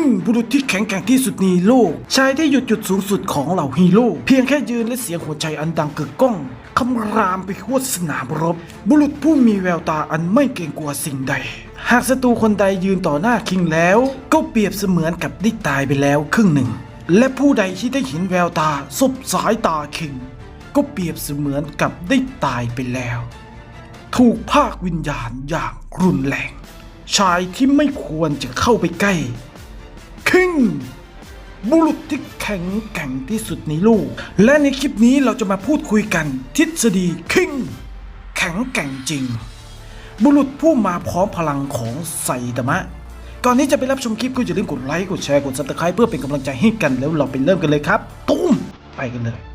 งบุรุษที่แข็งแกร่งที่สุดในโลก ชายที่หยุดจุดสูงสุดของเหล่าฮีโร่ เพียงแค่ยืนและเสียงหัวใจอันดังกึกก้องคำรามไปทั่วสนามรบ บุรุษผู้มีแววตาอันไม่เกรงกลัวสิ่งใด หากศัตรูคนใดยืนต่อหน้าคิงแล้ว ก็เปรียบเสมือนกับได้ตายไปแล้วครึ่งหนึ่ง และผู้ใดที่ได้เห็นแววตาสบสายตาคิง ก็เปรียบเสมือนกับได้ตายไปแล้ว ถูกภาควิญญาณอย่างรุนแรง ชายที่ไม่ควรจะเข้าไปใกล้ คิงบุรุษที่แข็งแกร่งที่สุดในโลก และในคลิปนี้เราจะมาพูดคุยกัน ทฤษฎีคิงแข็งแกร่งจริง บุรุษผู้มาพร้อมพลังของไซตามะ ก่อนที่จะไปรับชมคลิปก็อย่าลืมกดไลค์กดแชร์กดซับสไคร b e เพื่อเป็นกำลังใจให้กันแล้วเราไปเริ่มกันเลยครับ ตุ้มไปกันเลย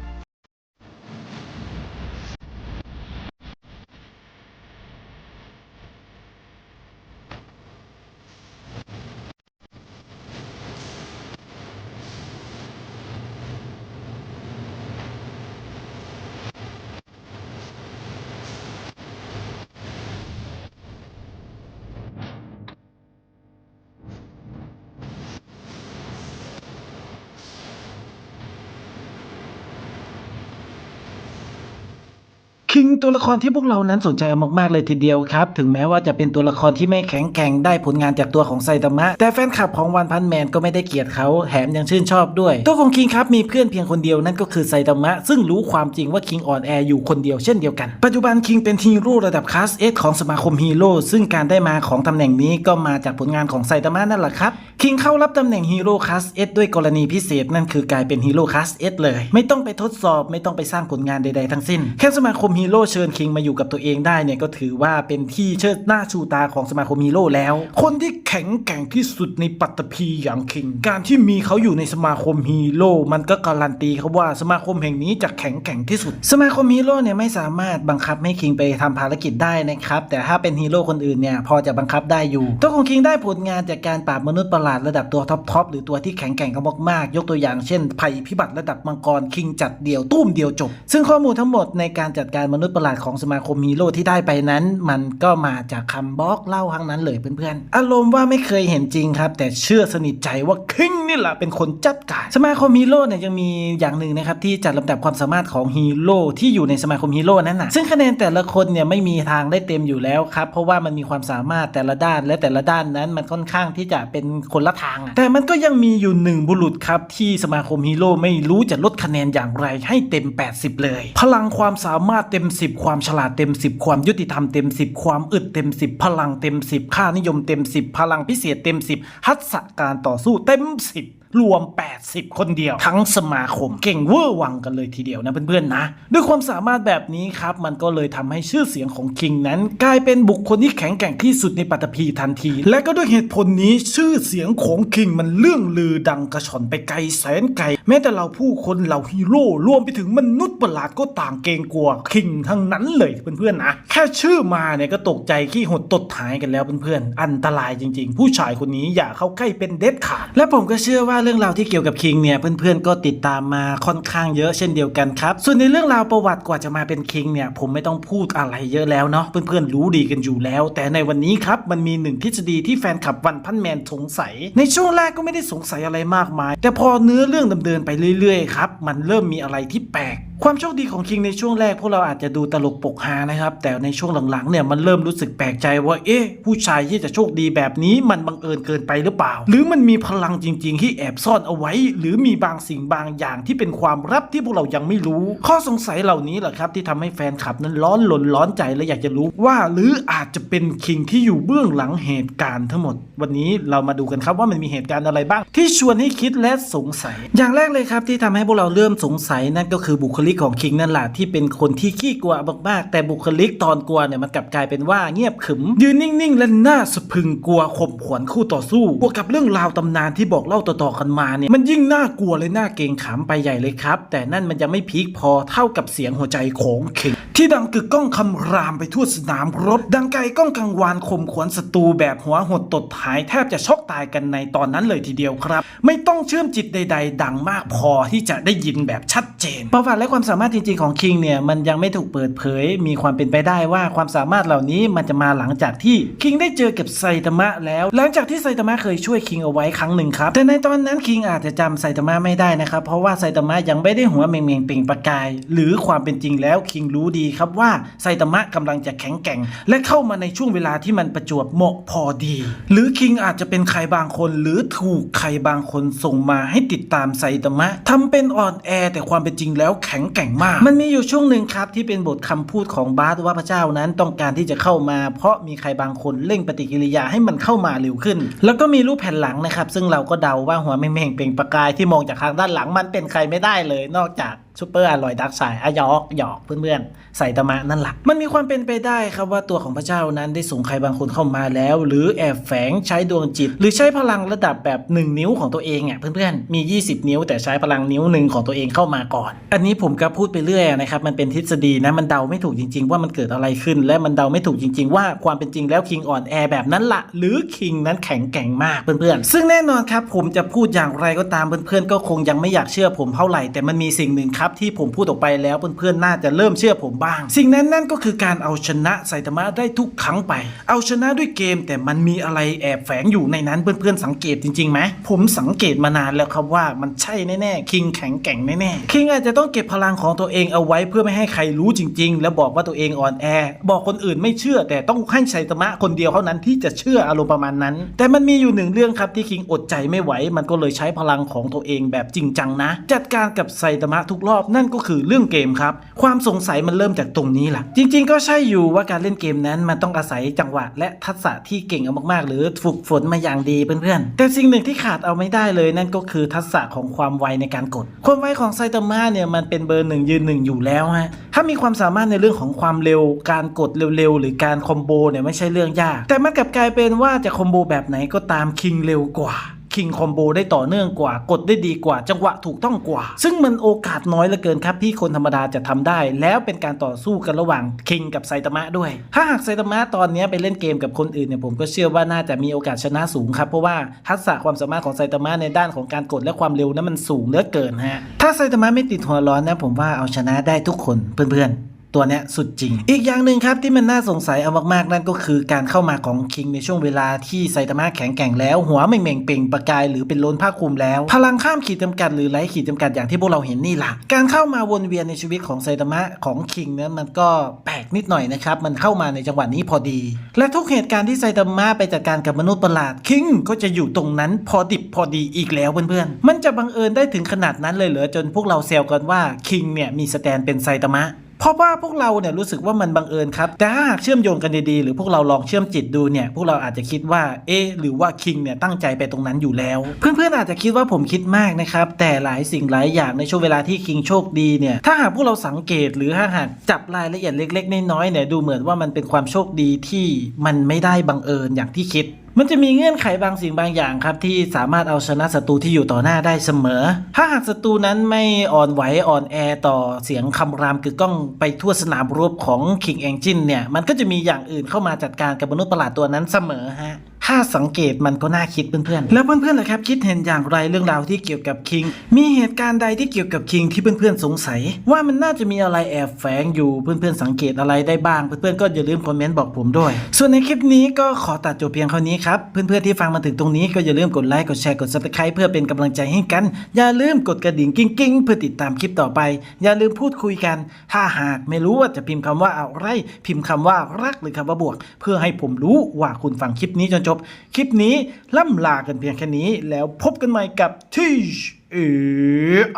คิงตัวละครที่พวกเรานั้นสนใจมากๆเลยทีเดียวครับ ถึงแม้ว่าจะเป็นตัวละครที่ไม่แข็งแกร่งได้ผลงานจากตัวของไซตามะ แต่แฟนคลับของวันพันแมนก็ไม่ได้เกลียดเขาแถมยังชื่นชอบด้วย ตัวของคิงครับมีเพื่อนเพียงคนเดียวนั่นก็คือไซตามะ ซึ่งรู้ความจริงว่าคิงอ่อนแออยู่คนเดียวเช่นเดียวกัน ปัจจุบันคิงเป็นฮีโร่ระดับคลาสเอสของสมาคมฮีโร่ซึ่งการได้มาของตำแหน่งนี้ก็มาจากผลงานของไซตามะนั่นแหละครับ คิงเข้ารับตำแหน่งฮีโร่คลาสเอสด้วยกรณีพิเศษนั่นคือกลายเป็นฮีโร่คลาสเอสเลย ไม่ต้องไปทดสอบไม่ต้องไปสร้างผลงานใดๆทั้งสิ้น แค่สมาคมฮีโร่เชิญคิงมาอยู่กับตัวเองได้เนี่ยก็ถือว่าเป็นที่เชิดหน้าชูตาของสมาคมฮีโร่แล้ว คนที่แข็งแกร่งที่สุดในปัตตภีอย่างคิง การที่มีเขาอยู่ในสมาคมฮีโร่มันก็การันตีครับว่าสมาคมแห่งนี้จะแข็งแกร่งที่สุด สมาคมฮีโร่เนี่ยไม่สามารถบังคับให้คิงไปทำภารกิจได้นะครับแต่ถ้าเป็นฮีโร่คนอื่นเนี่ยพอจะบังคับได้อยู่ตัวของคิงได้ผลงานจากการปราบมนุษย์ประหลาดระดับตัวท็อปทอปหรือตัวที่แข็งแกร่งกันมากๆ ยกตัวอย่างเช่น ภัยพิบัติระดับมังกรคิงจัดเดี่ยวตุ้มเดียวจบ ซึ่งข้อมูลทั้งหมดในการจัดการมนุษย์ประหลาดของสมาคมฮีโร่ที่ได้ไปนั้น มันก็มาจากคำบอกเล่าทั้งนั้นเลยเพื่อนๆ อารมณ์ว่าไม่เคยเห็นจริงครับ แต่เชื่อสนิทใจว่าคิงนี่แหละเป็นคนจัดการสมาคมฮีโร่เนี่ยยังมีอย่างหนึ่งนะครับที่จัดลำดับความสามารถของฮีโร่ที่อยู่ในสมาคมฮีโร่นั้นนะซึ่งคะแนนแต่ละคนเนี่ยไม่มีทางได้เต็มอยู่แล้วครับเพราะว่ามันมีความสามารถแต่ละด้านและแต่ละด้านนั้นมันค่อนข้างที่จะเป็นคนละทางอะแต่มันก็ยังมีอยู่หนึ่งบุรุษครับ ที่สมาคมฮีโร่ไม่รู้จะลดคะแนนอย่างไรให้เต็ม 80 เลย พลังความสามารถเต็ม 10 ความฉลาดเต็ม 10 ความยุติธรรมเต็ม 10 ความอึดเต็ม 10 พลังเต็ม 10 ค่านิยมเต็ม 10 พลังพิเศษเต็ม 10ทักษะการต่อสู้เต็ม 10 รวม 80 คนเดียว ทั้งสมาคมเก่งเวอร์วังกันเลยทีเดียวนะเพื่อนๆนะ ด้วยความสามารถแบบนี้ครับ มันก็เลยทำให้ชื่อเสียงของคิงนั้น กลายเป็นบุคคลที่แข็งแกร่งที่สุดในปัตตภีทันที และก็ด้วยเหตุผลนี้ชื่อเสียงของคิงมันเลื่องลือดังกระชอนไปไกลแสนไกล แม้แต่เราผู้คนเหล่าฮีโร่รวมไปถึงมนุษย์ประหลาดก็ต่างเกรงกลัวคิงทั้งนั้นเลยเพื่อนๆนะแค่ชื่อมาเนี่ยก็ตกใจขี้หดตดหายกันแล้วเพื่อนๆอันตรายจริง ๆ ผู้ชายคนนี้อย่าเข้าใกล้เป็นเด็ดขาดและผมก็เชื่อว่าเรื่องราวที่เกี่ยวกับคิงเนี่ยเพื่อนๆก็ติดตามมาค่อนข้างเยอะเช่นเดียวกันครับ ส่วนในเรื่องราวประวัติกว่าจะมาเป็นคิงเนี่ยผมไม่ต้องพูดอะไรเยอะแล้วเนาะเพื่อนๆรู้ดีกันอยู่แล้ว แต่ในวันนี้ครับมันมีหนึ่งทฤษฎีที่แฟนคลับวันพันแมนสงสัย ในช่วงแรกก็ไม่ได้สงสัยอะไรมากมาย แต่พอเนื้อเรื่องดำเนินไปเรื่อยๆครับมันเริ่มมีอะไรที่แปลกความโชคดีของคิงในช่วงแรกพวกเราอาจจะดูตลกปกฮานะครับ แต่ในช่วงหลังๆเนี่ยมันเริ่มรู้สึกแปลกใจว่าเอ๊ะผู้ชายที่จะโชคดีแบบนี้มันบังเอิญเกินไปหรือเปล่า หรือมันมีพลังจริง ๆ ที่แอบซ่อนเอาไว้ หรือมีบางสิ่งบางอย่างที่เป็นความลับที่พวกเรายังไม่รู้ ข้อสงสัยเหล่านี้แหละครับที่ทำให้แฟนคลับนั้นร้อนหลนร้อนใจและอยากจะรู้ว่าหรืออาจจะเป็นคิงที่อยู่เบื้องหลังเหตุการณ์ทั้งหมด วันนี้เรามาดูกันครับว่ามันมีเหตุการณ์อะไรบ้าง ที่ชวนให้คิดและสงสัย อย่างแรกเลยครับที่ทำให้พวกเราเริ่มสงสัยนั่นก็คือบุคลิกของคิงนั่นแหละที่เป็นคนที่ขี้กลัวมากๆแต่บุคลิกตอนกลัวเนี่ยมันกลับกลายเป็นว่าเงียบขรึม ยืนนิ่งๆ และหน้าสะพึงกลัวข่มขวัญคู่ต่อสู้บวกกับเรื่องราวตำนานที่บอกเล่าต่อๆกันมาเนี่ยมันยิ่งน่ากลัวเลยน่าเกรงขามไปใหญ่เลยครับ แต่นั่นมันยังไม่พีคพอเท่ากับเสียงหัวใจของคิง ที่ดังกึกก้องคำรามไปทั่วสนามรบ ดังไกลก้องกังวานข่มขวัญศัตรูแบบหัวหดตดหายแทบจะช็อกตายกันในตอนนั้นเลยทีเดียวครับ ไม่ต้องเชื่อมจิตใด ๆ ดังมากพอที่จะได้ยินแบบชัดเจน ประวัติและความสามารถจริงๆของคิงเนี่ยมันยังไม่ถูกเปิดเผย มีความเป็นไปได้ว่าความสามารถเหล่านี้มันจะมาหลังจากที่คิงได้เจอกับไซตามะแล้ว หลังจากที่ไซตามะเคยช่วยคิงเอาไว้ครั้งหนึ่งครับแต่ในตอนนั้นคิงอาจจะจำไซตามะไม่ได้นะครับเพราะว่าไซตามะยังไม่ได้หัวเมงเมงเปล่งประกาย หรือความเป็นจริงแล้วคิงรู้ดีดีครับว่าไซตามะกำลังจะแข็งแกร่ง และเข้ามาในช่วงเวลาที่มันประจวบเหมาะพอดี หรือคิงอาจจะเป็นใครบางคนหรือถูกใครบางคนส่งมาให้ติดตามไซตามะทำเป็นอ่อนแอแต่ความเป็นจริงแล้วแข็งแกร่งมาก มันมีอยู่ช่วงหนึ่งครับที่เป็นบทคำพูดของบาสว่าพระเจ้านั้นต้องการที่จะเข้ามา เพราะมีใครบางคนเร่งปฏิกิริยาให้มันเข้ามาเร็วขึ้น แล้วก็มีรูปแผ่นหลังนะครับซึ่งเราก็เดาว่าหัวเม่งเปล่งประกายที่มองจากทางด้านหลังมันเป็นใครไม่ได้เลยนอกจาก ซูเปอร์อร่อยดักสายอายอกหยอกเพื่อนๆใส่ตมะนั่นแหละมันมีความเป็นไปได้ครับว่าตัวของพระเจ้านั้นได้ส่งใครบางคนเข้ามาแล้ว หรือแอบแฝงใช้ดวงจิต หรือใช้พลังระดับแบบ 1 นิ้วของตัวเองอะเพื่อนๆมี 20 นิ้ว แต่ใช้พลังนิ้วหนึ่งของตัวเองเข้ามาก่อน อันนี้ผมก็พูดไปเรื่อยนะครับมันเป็นทฤษฎีนะมันเดาไม่ถูกจริง ๆ ว่ามันเกิดอะไรขึ้น และมันเดาไม่ถูกจริง ๆ ว่าความเป็นจริงแล้วคิงอ่อนแอแบบนั้นละหรือคิงนั้นแข็งแกร่งมากเพื่อนๆซึ่งแน่นอนครับผมจะพูดอย่างไรก็ตามเพื่อนๆก็คงยังไม่อยากเชื่อผมเท่าไหร่แต่มันมีสิ่งหนึ่งครับที่ผมพูดออกไปแล้วเพื่อนๆน่าจะเริ่มเชื่อผมบ้าง สิ่งนั้นนั่นก็คือการเอาชนะไซตามะได้ทุกครั้งไป เอาชนะด้วยเกมแต่มันมีอะไรแอบแฝงอยู่ในนั้นเพื่อนๆสังเกตจริงๆไหมผมสังเกตมานานแล้วครับว่ามันใช่แน่ๆคิงแข็งแกร่งแน่ๆคิงอาจจะต้องเก็บพลังของตัวเองเอาไว้เพื่อไม่ให้ใครรู้จริง ๆ แล้วบอกว่าตัวเองอ่อนแอ บอกคนอื่นไม่เชื่อ แต่ต้องให้ไซตามะคนเดียวเท่านั้นที่จะเชื่ออารมณ์ประมาณนั้น แต่มันมีอยู่หนึ่งเรื่องครับที่คิงอดใจไม่ไหว มันก็เลยใช้พลังของตัวเองแบบจริงจังนะ จัดการกับไซตามะทุกรอบอบนั่นก็คือเรื่องเกมครับ ความสงสัยมันเริ่มจากตรงนี้แหละจริง ๆ ก็ใช่อยู่ว่าการเล่นเกมนั้นมันต้องอาศัยจังหวะ และทักษะที่เก่งเอามากๆ หรือฝึกฝนมาอย่างดีเพื่อนๆแต่สิ่งหนึ่งที่ขาดเอาไม่ได้เลย นั่นก็คือทักษะของความไวในการกด ความไวของไซตามะเนี่ยมันเป็นเบอร์หนึ่งยืนหนึ่งอยู่แล้วฮะถ้ามีความสามารถในเรื่องของความเร็ว การกดเร็วๆหรือการคอมโบเนี่ยไม่ใช่เรื่องยาก แต่มันกลับกลายเป็นว่าจะคอมโบแบบไหนก็ตามคิงเร็วกว่า คิงคอมโบได้ต่อเนื่องกว่ากดได้ดีกว่าจังหวะถูกต้องกว่า ซึ่งมันโอกาสน้อยเหลือเกินครับที่คนธรรมดาจะทำได้ แล้วเป็นการต่อสู้กันระหว่างคิงกับไซตามะด้วย ถ้าหากไซตามะตอนนี้ไปเล่นเกมกับคนอื่นเนี่ยผมก็เชื่อว่าน่าจะมีโอกาสชนะสูงครับเพราะว่าทักษะความสามารถของไซตามะในด้านของการกดและความเร็วนั้นมันสูงเหลือเกินฮะถ้าไซตามะไม่ติดหัวร้อนนะผมว่าเอาชนะได้ทุกคนเพื่อนๆ ตัวเนี้ยสุดจริง อีกอย่างหนึ่งครับที่มันน่าสงสัยเอามากๆ นั่นก็คือการเข้ามาของคิงในช่วงเวลาที่ไซตามะแข็งแกร่งแล้ว หัวเม่งเป่งประกายหรือเป็นล้นผ้าคลุมแล้ว พลังข้ามขีดจำกัดหรือไร้ขีดจำกัดอย่างที่พวกเราเห็นนี่แหละการเข้ามาวนเวียนในชีวิตของไซตามะของคิงนั้นมันก็แปลกนิดหน่อยนะครับมันเข้ามาในจังหวะนี้พอดี และทุกเหตุการณ์ที่ไซตามะไปจัดการกับมนุษย์ประหลาดคิงก็จะอยู่ตรงนั้นพอดิบพอดีอีกแล้วเพื่อนๆมันจะบังเอิญได้ถึงขนาดนั้นเลยเหรอจนพวกเราแซวกันว่าคิงเนี่ยมีสแตนเป็นไซตามะ เพราะว่าพวกเราเนี่ยรู้สึกว่ามันบังเอิญครับแต่ถ้าหากเชื่อมโยงกันดีๆ หรือพวกเราลองเชื่อมจิตดูเนี่ยพวกเราอาจจะคิดว่าเอ๊หรือว่าคิงเนี่ยตั้งใจไปตรงนั้นอยู่แล้ว เพื่อนๆอาจจะคิดว่าผมคิดมากนะครับแต่หลายสิ่งหลายอย่างในช่วงเวลาที่คิงโชคดีเนี่ยถ้าหากพวกเราสังเกตหรือถ้าหากจับรายละเอียดเล็ก ๆ น้อยๆเนี่ยดูเหมือนว่ามันเป็นความโชคดีที่มันไม่ได้บังเอิญอย่างที่คิด มันจะมีเงื่อนไขบางสิ่งบางอย่างครับที่สามารถเอาชนะศัตรูที่อยู่ต่อหน้าได้เสมอ ถ้าหากศัตรูนั้นไม่อ่อนไหวอ่อนแอต่อเสียงคำรามกึกก้องไปทั่วสนามรบของ King Engine เนี่ยมันก็จะมีอย่างอื่นเข้ามาจัดการกับมนุษย์ประหลาดตัวนั้นเสมอฮะ ถ้าสังเกตมันก็น่าคิดเพื่อนๆ แล้วเพื่อนๆล่ะครับคิดเห็นอย่างไรเรื่องราวที่เกี่ยวกับคิง มีเหตุการณ์ใดที่เกี่ยวกับคิงที่เพื่อนๆสงสัย ว่ามันน่าจะมีอะไรแอบแฝงอยู่เพื่อนๆสังเกตอะไรได้บ้างเพื่อนๆก็อย่าลืมคอมเมนต์บอกผมด้วย ส่วนในคลิปนี้ก็ขอตัดจบเพียงเท่านี้ครับ เพื่อนๆที่ฟังมาถึงตรงนี้ก็อย่าลืมกดไลค์กดแชร์กด subscribe เพื่อเป็นกำลังใจให้กัน อย่าลืมกดกระดิ่งกิ้งๆเพื่อติดตามคลิปต่อไป อย่าลืมพูดคุยกัน ถ้าหากไม่รู้ว่าจะพิมพ์คำว่าอะไร พิมพ์คำว่ารักหรือคำว่าบวก เพื่อให้ผมรู้ว่าคุณฟังคลิปนี้จนจบคลิปนี้ล่ำลากันเพียงแค่นี้ แล้วพบกันใหม่กับทีชเอ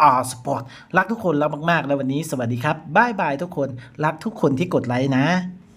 อาสปอร์ตรักทุกคนรักมากๆ แล้ววันนี้สวัสดีครับบายบายทุกคนรักทุกคนที่กดไลค์นะ